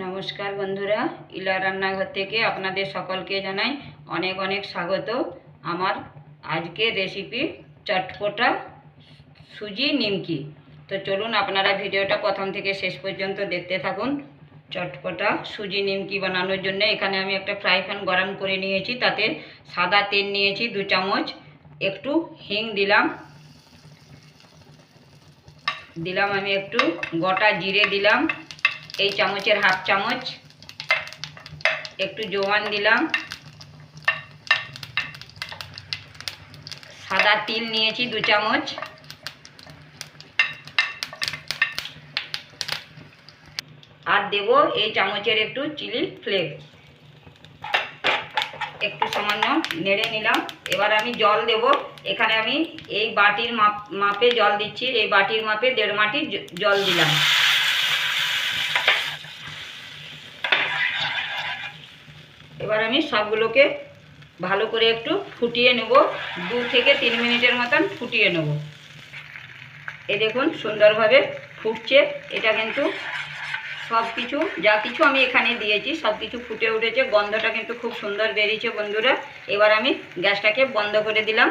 নমস্কার বন্ধুরা, ইলা রান্নাঘর থেকে আপনাদের সকলকে জানাই অনেক অনেক স্বাগত। আমার আজকের রেসিপি চটপটা সুজি নিমকি। তো চলুন আপনারা ভিডিওটা প্রথম থেকে শেষ পর্যন্ত দেখতে থাকুন। চটপটা সুজি নিমকি বানানোর জন্য এখানে আমি একটা ফ্রাই প্যান গরম করে নিয়েছি, তাতে সাদা তেল নিয়েছি দু চামচ, একটু হিং দিলাম। দিলাম আমি একটু, গোটা জিরে দিলাম। এই চামচের হাফ চামচ। একটু জোয়ান দিলাম। সাদা তিল নিয়েছি দু চামচ। আর দেব এই চামচের একটু চিলি ফ্লেক্স একটু সামান্য নেড়ে নিলাম। এবার আমি জল দেব। এখানে আমি এই বাটির মাপ জল দিচ্ছি। এই বাটির মাপে দেড় মাটি জল দিলাম। এবার আমি সবগুলোকে ভালো করে একটু ফুটিয়ে নেব। দু থেকে তিন মিনিটের মতন ফুটিয়ে নেব। এ দেখুন, সুন্দরভাবে ফুটছে। এটা কিন্তু সব কিছু যা কিছু আমি এখানে দিয়েছি সব কিছু ফুটে উঠেছে। গন্ধটা কিন্তু খুব সুন্দর বেরিয়েছে বন্ধুরা। এবার আমি গ্যাসটাকে বন্ধ করে দিলাম।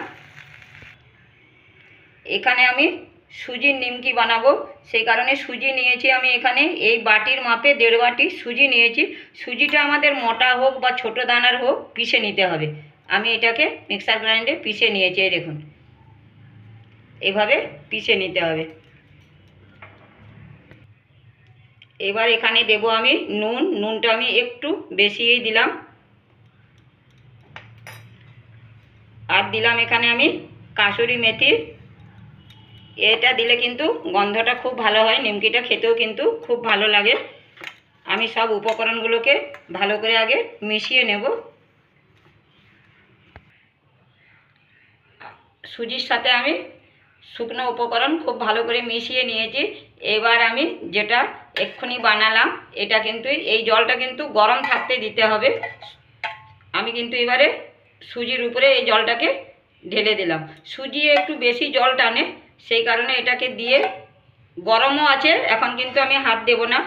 এখানে আমি সুজির নিমকি বানাবো। সেই কারণে সুজি নিয়েছি আমি এখানে। এই বাটির মাপে দেড় বাটি সুজি নিয়েছি। সুজিটা আমাদের মোটা হোক বা ছোট দানার হোক, পিষে নিতে হবে। আমি এটাকে মিক্সার গ্রাইন্ডে পিষে নিয়েছি দেখুন। এভাবে পিষে নিতে হবে। এবার এখানে দেব আমি নুন। নুনটা আমি একটু বেশিই দিলাম। আর দিলাম এখানে আমি কাসুরি মেথি এটা দিলে কিন্তু গন্ধটা খুব ভালো হয়, নিমকিটা খেতেও কিন্তু খুব ভালো লাগে। আমি সব উপকরণগুলোকে ভালো করে আগে মিশিয়ে নেব। সুজির সাথে আমি শুকনো উপকরণ খুব ভালো করে মিশিয়ে নিয়েছি। এবার আমি যেটা এক্ষুনি বানালাম, এটা কিন্তু এই জলটা কিন্তু গরম থাকতে দিতে হবে। আমি কিন্তু এবারে সুজির উপরে এই জলটাকে ঢেলে দিলাম। সুজি একটু বেশি জল টানে সেই কারণে এটাকে দিয়ে গরমও আছে, এখন কিন্তু আমি হাত দেব না।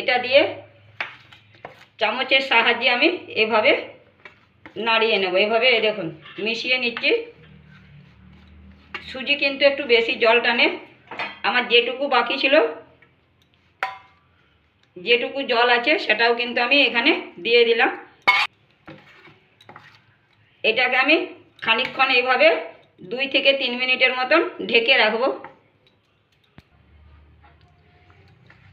এটা দিয়ে চামচের সাহায্যে আমি এভাবে নাড়িয়ে নেব। এভাবে দেখুন, মিশিয়ে নিচ্ছি। সুজি কিন্তু একটু বেশি জল টানে। আমার যেটুকু বাকি ছিল, যেটুকু জল আছে সেটাও কিন্তু আমি এখানে দিয়ে দিলাম। এটাকে আমি খানিকক্ষণ এইভাবে দুই থেকে তিন মিনিটের মতন ঢেকে রাখব।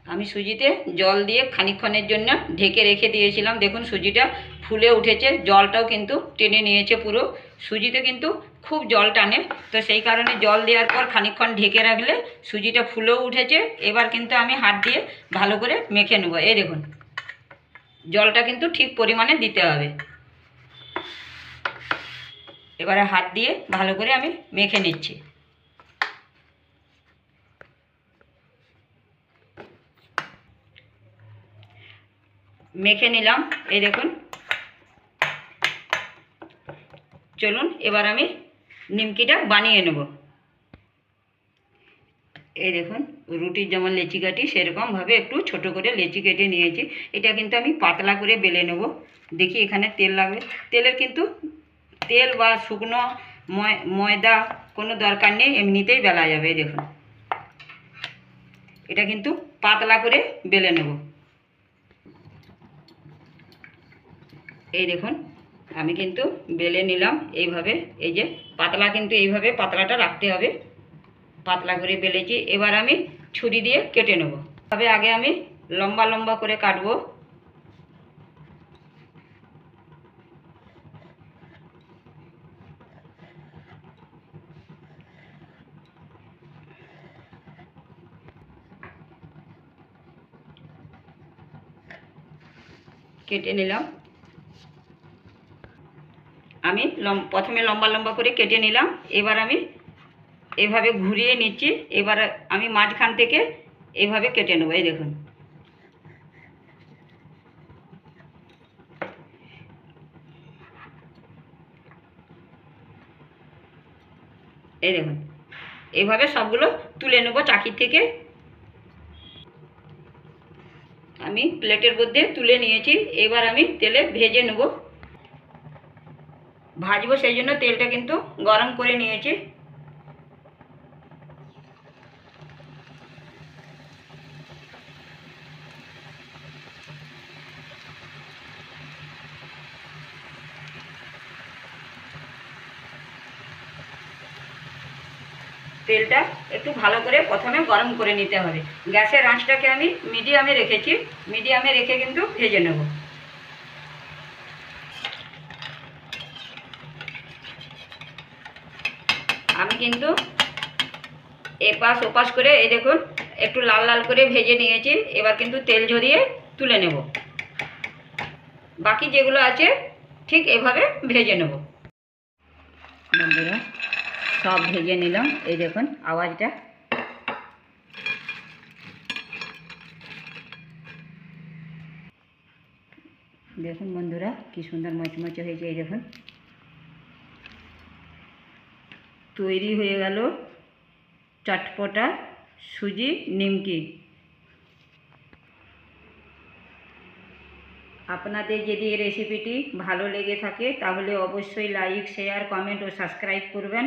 আমি সুজিতে জল দিয়ে খানিকক্ষণের জন্য ঢেকে রেখে দিয়েছিলাম। দেখুন সুজিটা ফুলে উঠেছে, জলটাও কিন্তু টেনে নিয়েছে পুরো। সুজিতে কিন্তু খুব জল টানে, তো সেই কারণে জল দেওয়ার পর খানিকক্ষণ ঢেকে রাখলে সুজিটা ফুলেও উঠেছে। এবার কিন্তু আমি হাত দিয়ে ভালো করে মেখে নেব। এই দেখুন, জলটা কিন্তু ঠিক পরিমাণে দিতে হবে। এবারে হাত দিয়ে ভালো করে আমি মেখে নিচ্ছি। মেখে নিলাম, এই দেখুন। চলুন, এবার আমি নিমকিটা বানিয়ে নেব। এই দেখুন, রুটির যেমন লেচি কাটি, সেরকমভাবে একটু ছোট করে লেচি কেটে নিয়েছি। এটা কিন্তু আমি পাতলা করে বেলে নেব। দেখি এখানে তেল লাগবে। তেলের কিন্তু তেল বা শুকনো ময়- ময়দা কোনো দরকার নেই, এমনিতেই বেলা যাবে, দেখুন। এটা কিন্তু পাতলা করে বেলে নেব। এই দেখুন, আমি কিন্তু বেলে নিলাম এইভাবে, এই যে পাতলা কিন্তু এইভাবে পাতলাটা রাখতে হবে। পাতলা করে বেলেছি, এবার আমি ছুরি দিয়ে কেটে নেব। তবে আগে আমি লম্বা লম্বা করে কাটবো। কেটে নিলাম। আমি প্রথমে লম্বা লম্বা করে কেটে নিলাম। এবার আমি এভাবে ঘুরিয়ে নিচ্ছি। এবার আমি মাঝখান থেকে এভাবে কেটে নেব, এই দেখুন। এই দেখুন। এইভাবে সবগুলো তুলে নেব চাকির থেকে। আমি প্লেটের মধ্যে তুলে নিয়েছি। এবার আমি তেলে ভেজে নেব। ভাজবো সেই জন্য তেলটা কিন্তু গরম করে নিয়েছি। তেলটা একটু ভালো করে প্রথমে গরম করে নিতে হবে। গ্যাসের আঁচটাকে আমি মিডিয়ামে রেখেছি। মিডিয়ামে রেখে কিন্তু ভেজে নেব। আমি কিন্তু এপাশ ওপাশ করে এই দেখুন, একটু লাল লাল করে ভেজে নিয়েছি। এবার কিন্তু তেল ঝরিয়ে তুলে নেব। বাকি যেগুলো আছে, ঠিক এভাবে ভেজে নেব। বন্ধুরা সব ভেজে নিলাম। এই দেখুন, আওয়াজটা। দেখুন বন্ধুরা, কি সুন্দর মচমচে হয়েছে, এই দেখুন। তৈরি হয়ে গেল চটপটা সুজি নিমকি। আপনাদের যদি রেসিপিটি ভালো লেগে থাকে, তাহলে অবশ্যই লাইক শেয়ার কমেন্ট ও সাবস্ক্রাইব করবেন।